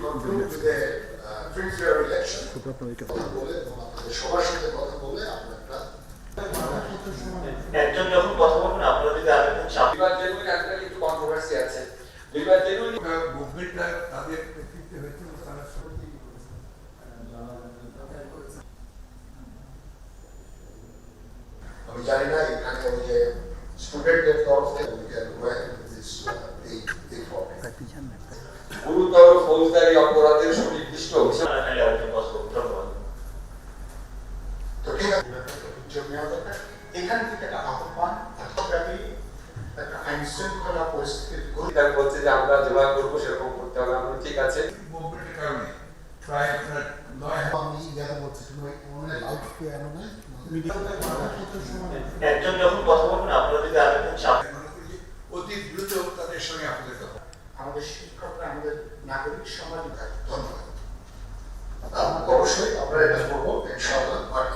conclude with a uh, free fair election. কথা বলে এবং আপনাদের সবার সাথে কথা বলে আমরা একটা একজন যখন কথা বলবেন আপনারা যদি আরেকজন চাপ বিবাদ একটা কিন্তু কন্ট্রোভার্সি আছে বিবাদ জেনুইন মুভমেন্টটা তাদের নেতৃত্বে হয়েছিল তারা সবাই আমি জানি না এখানে ওই যে স্টুডেন্টদের তরফ থেকে with uh, এই এই format. গুরুতর ফৌজদারি অপরাধের সুনির্দিষ্ট অভিযোগ। টানাটানি আরেকজন কথা বলবেন ধন্যবাদ। তো ঠিক আছে ব্যাপারটা উদ্যোগ নেওয়া দরকার। এখান থেকে একটা আহ্বান রাষ্ট্রব্যাপী একটা আইন শৃঙ্খলা পরিস্থিতির গতি বলছে যে আমরা যেভাবে করব সেরকম করতে হবে। আমরা ঠিক আছে। কারণে প্রায় আপনার নয় আমি যারা বলছি তুমি অনেক লাউড স্পিকার আনো না একজন যখন কথা বলবেন আপনারা যদি আরেকজন অতি দ্রুত তাদের সঙ্গে আপনাদের কথা? আমাদের শিক্ষকরা আমাদের নাগরিক সমাজ ধন্যবাদ। অবশ্যই আমরা এটা করব।